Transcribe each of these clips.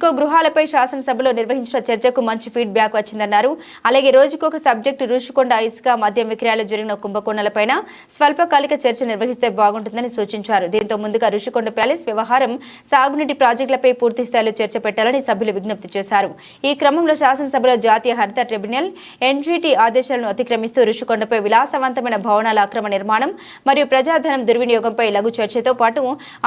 టిట్కో గృహాలపై శాసనసభలో నిర్వహించిన చర్చకు మంచి ఫీడ్బ్యాక్ వచ్చిందన్నారు. అలాగే రోజుకొక సబ్జెక్టు రుషికొండ ఇసుక మద్యం విక్రయాలు జరిగిన కుంభకోణాలపైన స్వల్పకాలిక చర్చ నిర్వహిస్తే బాగుంటుందని సూచించారు. దీంతో ముందుగా రుషికొండ ప్యాలెస్ వ్యవహారం సాగునీటి ప్రాజెక్టులపై పూర్తి స్థాయిలో చర్చ పెట్టాలని సభ్యులు విజ్ఞప్తి చేశారు. ఈ క్రమంలో శాసనసభలో జాతీయ హరిత ట్రిబ్యునల్ ఎన్జీటీ ఆదేశాలను అతిక్రమిస్తూ రుషికొండపై విలాసవంతమైన భవనాల అక్రమ నిర్మాణం మరియు ప్రజాధనం దుర్వినియోగంపై లఘు చర్చతో పాటు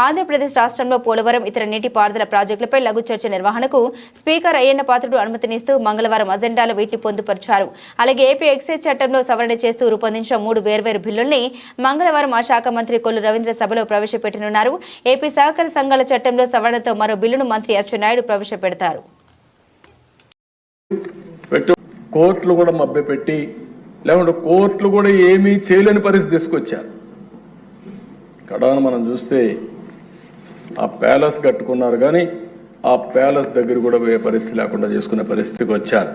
ఆంధ్రప్రదేశ్ రాష్ట్రంలో పోలవరం ఇతర నీటిపారుదల ప్రాజెక్టులపై లఘు చర్చ నిర్వహణకు స్పీకర్ అయ్యన్న పాత్రుడు అనుమతినిస్తూ మంగళవారం అజెండాలో వీటిని పొందుపరిచారు. అలాగే ఏపీ ఎక్సైజ్ చట్టంలో సవరణ చేస్తూ రూపొందించిన మూడు వేర్వేరు బిల్లుల్ని మంగళవారం ఆ శాఖ మంత్రి కొల్లు రవీంద్ర సభలో ప్రవేశపెట్టనున్నారు. ఏపీ సహకార సంఘాల చట్టంలో సవరణతో మరో బిల్లును మంత్రి అచ్చెన్నాయుడు ప్రవేశపెడతారు. కోర్టులు కూడా మభ్యపెట్టి లేకుంటే కోర్టులు కూడా ఏమీ చేయలేని పరిస్థితి తీసుకొచ్చారు. కడాన మనం చూస్తే ఆ ప్యాలెస్ కట్టుకున్నారు కానీ ఆ ప్యాలెస్ దగ్గర కూడా పోయే పరిస్థితి లేకుండా చేసుకునే పరిస్థితికి వచ్చారు.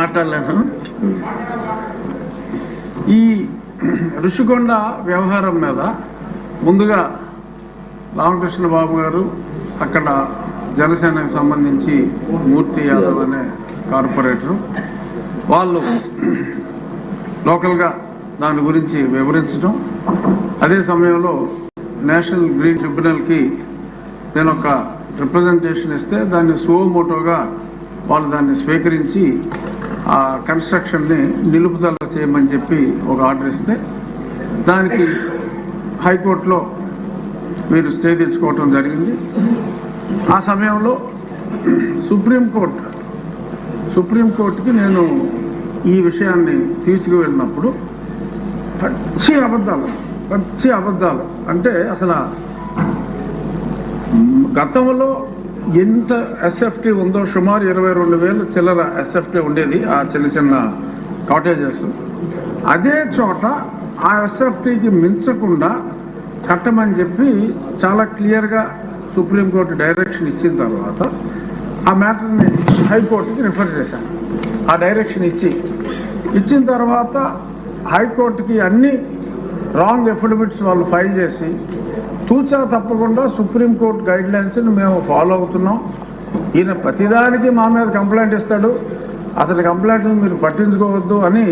మాట్లాడలేను? ఈ ఋషికొండ వ్యవహారం మీద ముందుగా రామకృష్ణ బాబు గారు అక్కడ జనసేనకు సంబంధించి మూర్తి యాదవ్ అనే కార్పొరేటరు. వాళ్ళు లోకల్గా దాని గురించి వివరించడం. అదే సమయంలో నేషనల్ గ్రీన్ ట్రిబ్యునల్కి నేను ఒక రిప్రజెంటేషన్ ఇస్తే దాన్ని సోమోటోగా వాళ్ళు దాన్ని స్వీకరించి ఆ కన్స్ట్రక్షన్ని నిలుపుదల చేయమని చెప్పి ఒక ఆర్డర్ ఇస్తే దానికి హైకోర్టులో మీరు స్టే తెచ్చుకోవటం జరిగింది. ఆ సమయంలో సుప్రీంకోర్టు సుప్రీంకోర్టుకి నేను ఈ విషయాన్ని తీసుకువెళ్ళినప్పుడు పచ్చి అబద్ధాలు పచ్చి అబద్ధాలు. అంటే అసలు గతంలో ఎంత ఎస్ఎఫ్టీ ఉందో సుమారు ఇరవై రెండు వేలు చిల్లర ఎస్ఎఫ్టీ ఉండేది ఆ చిన్న చిన్న కాటేజెస్ అదే చోట ఆ ఎస్ఎఫ్టీకి మించకుండా కట్టమని చెప్పి చాలా క్లియర్గా సుప్రీంకోర్టు డైరెక్షన్ ఇచ్చిన తర్వాత ఆ మ్యాటర్ని హైకోర్టుకి రిఫర్ చేశాను ఆ డైరెక్షన్ ఇచ్చి ఇచ్చిన తర్వాత హైకోర్టుకి అన్ని రాంగ్ ఎఫిడవిట్స్ వాళ్ళు ఫైల్ చేసి తూచా తప్పకుండా సుప్రీంకోర్టు గైడ్ లైన్స్ని మేము ఫాలో అవుతున్నాం. ఈయన ప్రతిదానికి మా మీద కంప్లైంట్ ఇస్తాడు. అతని కంప్లైంట్ని మీరు పట్టించుకోవద్దు అని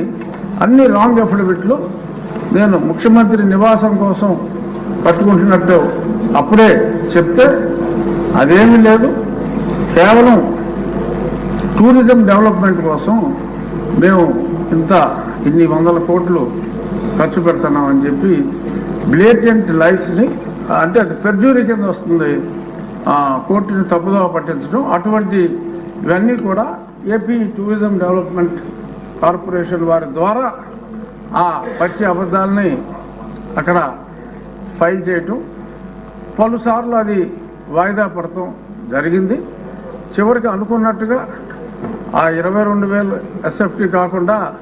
అన్ని రాంగ్ అఫిడవిట్లు నేను ముఖ్యమంత్రి నివాసం కోసం పట్టుకుంటున్నట్టు అప్పుడే చెప్తే అదేమీ లేదు. కేవలం టూరిజం డెవలప్మెంట్ కోసం మేము ఇంత ఇన్ని వందల కోట్లు ఖర్చు పెడుతున్నామని చెప్పి బ్లేటెంట్ లైఫ్ని అంటే అది పెర్జూరీ కింద వస్తుంది. ఆ, కోర్టుని తప్పుదోవ పట్టించడం. అటువంటి ఇవన్నీ కూడా ఏపీ టూరిజం డెవలప్మెంట్ కార్పొరేషన్ వారి ద్వారా ఆ పచ్చి అబద్ధాలని అక్కడ ఫైల్ చేయటం. పలుసార్లు అది వాయిదా పడటం జరిగింది. చివరికి అనుకున్నట్టుగా ఆ ఇరవై రెండు వేలు ఎస్ఎఫ్టీ కాకుండా